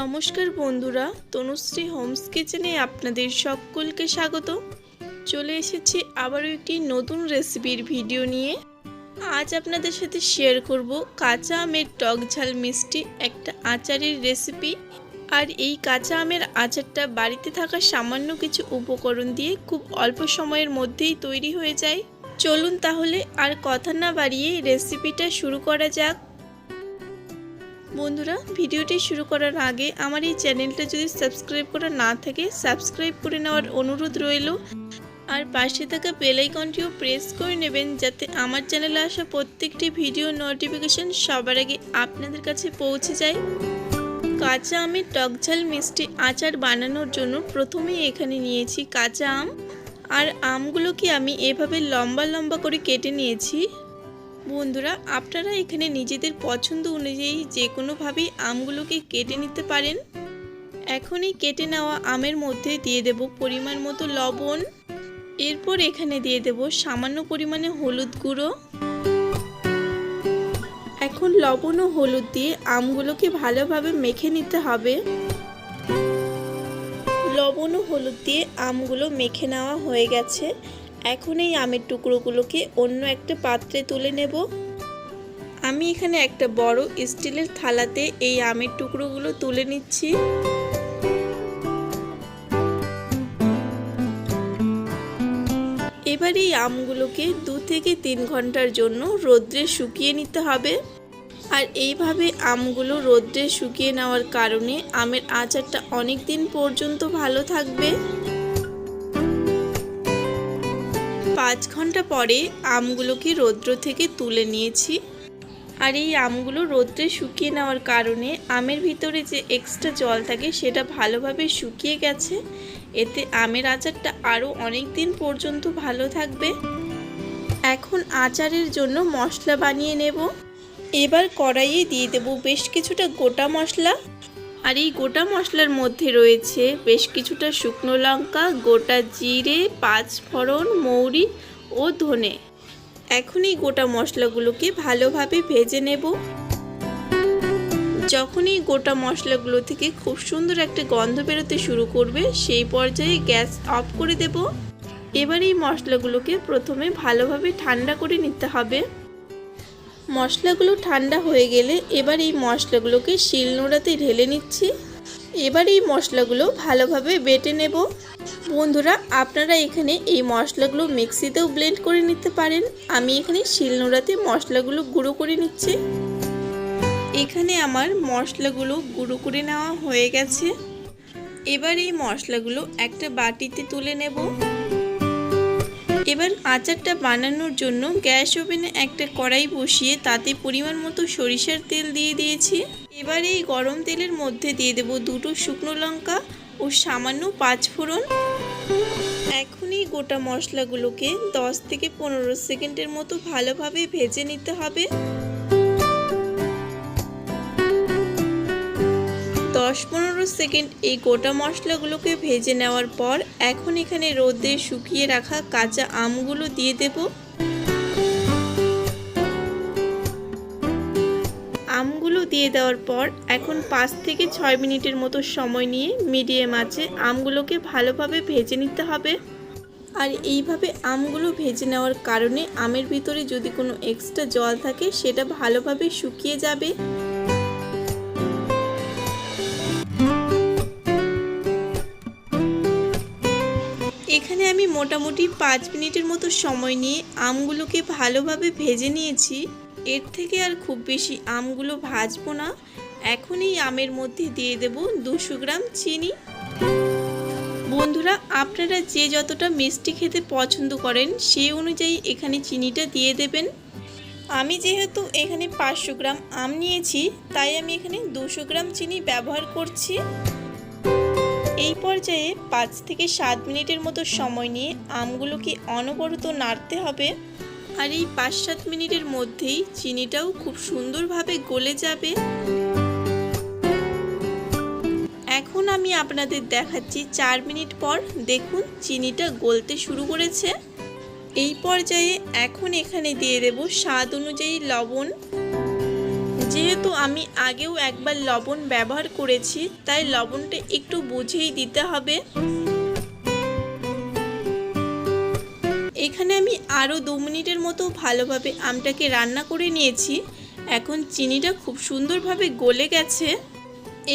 নমস্কার বন্ধুরা, তনুশ্রী হোমস কিচেনে আপনাদের সকলকে স্বাগত। চলে এসেছি আবারও একটি নতুন রেসিপির ভিডিও নিয়ে। আজ আপনাদের সাথে শেয়ার করব কাঁচা আমের টক ঝাল মিষ্টি একটা আচারের রেসিপি। আর এই কাঁচা আমের আচারটা বাড়িতে থাকা সামান্য কিছু উপকরণ দিয়ে খুব অল্প সময়ের মধ্যেই তৈরি হয়ে যায়। চলুন তাহলে আর কথা না বাড়িয়ে রেসিপিটা শুরু করা যাক। বন্ধুরা, ভিডিওটি শুরু করার আগে আমার এই চ্যানেলটা যদি সাবস্ক্রাইব করা না থাকে, সাবস্ক্রাইব করে নেওয়ার অনুরোধ রইল। আর পাশে থাকা বেল আইকনটিও প্রেস করে নেবেন যাতে আমার চ্যানেলে আসা প্রত্যেকটি ভিডিও নোটিফিকেশন সবার আগে আপনাদের কাছে পৌঁছে যায়। কাঁচা আমের টকঝাল মিষ্টি আচার বানানোর জন্য প্রথমেই এখানে নিয়েছি কাঁচা আম। আর আমগুলোকে আমি এভাবে লম্বা লম্বা করে কেটে নিয়েছি। বন্ধুরা, আপনারা এখানে নিজেদের পছন্দ অনুযায়ী যে কোনোভাবেই আমগুলোকে কেটে নিতে পারেন। এখনই কেটে নেওয়া আমের মধ্যে দিয়ে দেব পরিমাণ মতো লবণ। এরপর এখানে দিয়ে দেব সামান্য পরিমাণে হলুদ গুঁড়ো। এখন লবণ ও হলুদ দিয়ে আমগুলোকে ভালোভাবে মেখে নিতে হবে। লবণ ও হলুদ দিয়ে আমগুলো মেখে নেওয়া হয়ে গেছে। এখন এই আমের টুকরোগুলোকে অন্য একটা পাত্রে তুলে নেব। আমি এখানে একটা বড় স্টিলের থালাতে এই আমের টুকরোগুলো তুলে নিচ্ছি। এবার এই আমগুলোকে দু থেকে তিন ঘণ্টার জন্য রোদ্রে শুকিয়ে নিতে হবে। আর এইভাবে আমগুলো রোদ্রে শুকিয়ে নেওয়ার কারণে আমের আচারটা অনেক দিন পর্যন্ত ভালো থাকবে। পাঁচ ঘণ্টা পরে আমগুলোকে রৌদ্র থেকে তুলে নিয়েছি। আর এই আমগুলো রৌদ্রে শুকিয়ে নেওয়ার কারণে আমের ভিতরে যে এক্সট্রা জল থাকে সেটা ভালোভাবে শুকিয়ে গেছে। এতে আমের আচারটা আরও অনেক দিন পর্যন্ত ভালো থাকবে। এখন আচারের জন্য মশলা বানিয়ে নেব। এবার কড়াইয়ে দিয়ে দেব বেশ কিছুটা গোটা মশলা। আর এই গোটা মশলার মধ্যে রয়েছে বেশ কিছুটা শুকনো লঙ্কা, গোটা জিরে, পাঁচ ফোড়ন, মৌরি ও ধনে। এখন এই গোটা মশলাগুলোকে ভালোভাবে ভেজে নেব। যখন এই গোটা মশলাগুলো থেকে খুব সুন্দর একটা গন্ধ বেরোতে শুরু করবে, সেই পর্যায়ে গ্যাস অফ করে দেব। এবার এই মশলাগুলোকে প্রথমে ভালোভাবে ঠান্ডা করে নিতে হবে। মশলাগুলো ঠান্ডা হয়ে গেলে এবার এই মশলাগুলোকে শিলনোড়াতে ঢেলে নিচ্ছি। এবার এই মশলাগুলো ভালোভাবে বেটে নেব। বন্ধুরা, আপনারা এখানে এই মশলাগুলো মিক্সিতেও ব্লেন্ড করে নিতে পারেন। আমি এখানে শিলনোড়াতে মশলাগুলো গুঁড়ো করে নিচ্ছি। এখানে আমার মশলাগুলো গুঁড়ো করে নেওয়া হয়ে গেছে। এবার এই মশলাগুলো একটা বাটিতে তুলে নেব। এবার আচারটা বানানোর জন্য গ্যাস ওভেনে একটা কড়াই বসিয়ে তাতে পরিমাণ মতো সরিষার তেল দিয়ে দিয়েছি। এবার এই গরম তেলের মধ্যে দিয়ে দেব দুটো শুকনো লঙ্কা ও সামান্য পাঁচ ফোড়ন এখনই গোটা মশলাগুলোকে 10 থেকে পনেরো সেকেন্ডের মতো ভালোভাবে ভেজে নিতে হবে। দশ পনেরো সেকেন্ড এই গোটা মশলাগুলোকে ভেজে নেওয়ার পর এখন এখানে রোদে শুকিয়ে রাখা কাঁচা আমগুলো দিয়ে দেব। আমগুলো দিয়ে দেওয়ার পর এখন পাঁচ থেকে ছয় মিনিটের মতো সময় নিয়ে মিডিয়াম আছে আমগুলোকে ভালোভাবে ভেজে নিতে হবে। আর এইভাবে আমগুলো ভেজে নেওয়ার কারণে আমের ভিতরে যদি কোনো এক্সট্রা জল থাকে, সেটা ভালোভাবে শুকিয়ে যাবে। আমি মোটামুটি পাঁচ মিনিটের মতো সময় নিয়ে আমগুলোকে ভালোভাবে ভেজে নিয়েছি। এর থেকে আর খুব বেশি আমগুলো ভাজবো না। এখন এই আমের মধ্যে দিয়ে দেব দুশো গ্রাম চিনি। বন্ধুরা, আপনারা যে যতটা মিষ্টি খেতে পছন্দ করেন, সেই অনুযায়ী এখানে চিনিটা দিয়ে দেবেন। আমি যেহেতু এখানে পাঁচশো গ্রাম আম নিয়েছি, তাই আমি এখানে দুশো গ্রাম চিনি ব্যবহার করছি। এই পর্যায়ে পাঁচ থেকে সাত মিনিটের মতো সময় নিয়ে আমগুলোকে অনবরত নাড়তে হবে। আর এই পাঁচ সাত মিনিটের মধ্যেই চিনিটাও খুব সুন্দরভাবে গলে যাবে। এখন আমি আপনাদের দেখাচ্ছি চার মিনিট পর দেখুন চিনিটা গলতে শুরু করেছে। এই পর্যায়ে এখন এখানে দিয়ে দেব স্বাদ অনুযায়ী লবণ। যেহেতু আমি আগেও একবার লবণ ব্যবহার করেছি, তাই লবণটা একটু বুঝেই দিতে হবে। এখানে আমি আরও দু মিনিটের মতো ভালোভাবে আমটাকে রান্না করে নিয়েছি। এখন চিনিটা খুব সুন্দরভাবে গলে গেছে।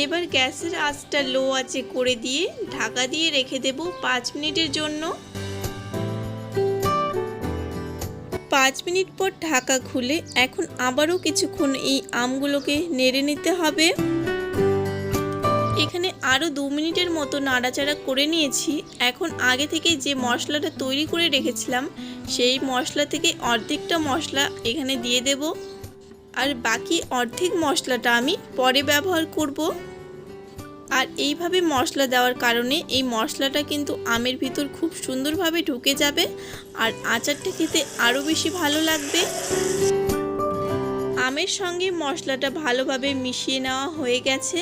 এবার গ্যাসের আঁচটা লো আঁচে করে দিয়ে ঢাকা দিয়ে রেখে দেব পাঁচ মিনিটের জন্য। পাঁচ মিনিট পর ঢাকা খুলে এখন আবারও কিছুক্ষণ এই আমগুলোকে নেড়ে নিতে হবে। এখানে আরও দু মিনিটের মতো নাড়াচাড়া করে নিয়েছি। এখন আগে থেকে যে মশলাটা তৈরি করে রেখেছিলাম, সেই মশলা থেকে অর্ধেকটা মশলা এখানে দিয়ে দেব। আর বাকি অর্ধেক মশলাটা আমি পরে ব্যবহার করব। আর এইভাবে মশলা দেওয়ার কারণে এই মশলাটা কিন্তু আমের ভিতর খুব সুন্দরভাবে ঢুকে যাবে আর আচারটা খেতে আরও বেশি ভালো লাগবে। আমের সঙ্গে মশলাটা ভালোভাবে মিশিয়ে নেওয়া হয়ে গেছে।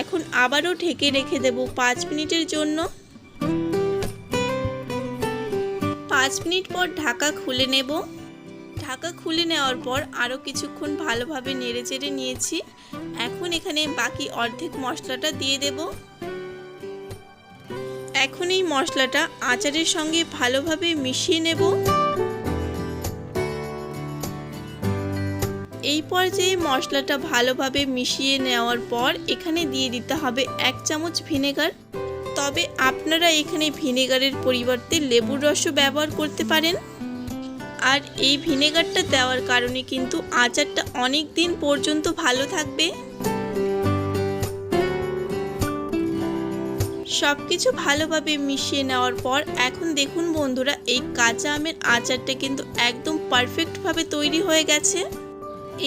এখন আবারও ঢেকে রেখে দেব পাঁচ মিনিটের জন্য। পাঁচ মিনিট পর ঢাকা খুলে নেব। ঢাকা খুলে নেওয়ার পর আরও কিছুক্ষণ ভালোভাবে নেড়ে চেড়ে নিয়েছি। এখন এখানে বাকি অর্ধেক মশলাটা দিয়ে দেব। এখন এই মশলাটা আচারের সঙ্গে ভালোভাবে মিশিয়ে নেব। এই পর্যায়ে মশলাটা ভালোভাবে মিশিয়ে নেওয়ার পর এখানে দিয়ে দিতে হবে এক চামচ ভিনেগার। তবে আপনারা এখানে ভিনেগারের পরিবর্তে লেবুর রসও ব্যবহার করতে পারেন। আর এই ভিনেগারটা দেওয়ার কারণে কিন্তু আচারটা অনেক দিন পর্যন্ত ভালো থাকবে। সব কিছু ভালোভাবে মিশিয়ে নেওয়ার পর এখন দেখুন বন্ধুরা, এই কাঁচা আমের আচারটা কিন্তু একদম পারফেক্টভাবে তৈরি হয়ে গেছে।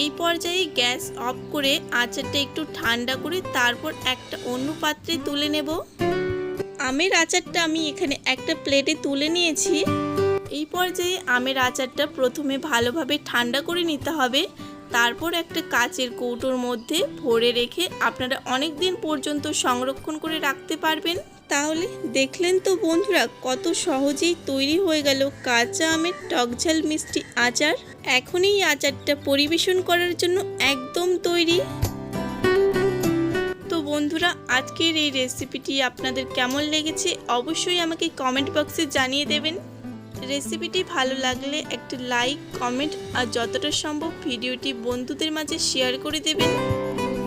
এই পর্যায়ে গ্যাস অফ করে আচারটা একটু ঠান্ডা করে তারপর একটা অন্য পাত্রে তুলে নেব। আমের আচারটা আমি এখানে একটা প্লেটে তুলে নিয়েছি। এই পর্যায়ে আমের আচারটা প্রথমে ভালোভাবে ঠান্ডা করে নিতে হবে। তারপর একটা কাচের কৌটোর মধ্যে ভরে রেখে আপনারা অনেক দিন পর্যন্ত সংরক্ষণ করে রাখতে পারবেন। তাহলে দেখলেন তো বন্ধুরা, কত সহজেই তৈরি হয়ে গেল কাঁচা আমের টকঝাল মিষ্টি আচার। এখন এই আচারটা পরিবেশন করার জন্য একদম তৈরি। তো বন্ধুরা, আজকের এই রেসিপিটি আপনাদের কেমন লেগেছে অবশ্যই আমাকে কমেন্ট বক্সে জানিয়ে দেবেন। রেসিপিটি ভালো লাগলে একটি লাইক, কমেন্ট আর যতটা সম্ভব ভিডিওটি বন্ধুদের মাঝে শেয়ার করে দেবেন।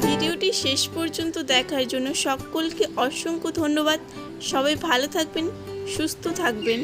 ভিডিওটি শেষ পর্যন্ত দেখার জন্য সকলকে অসংখ্য ধন্যবাদ। সবাই ভালো থাকবেন, সুস্থ থাকবেন।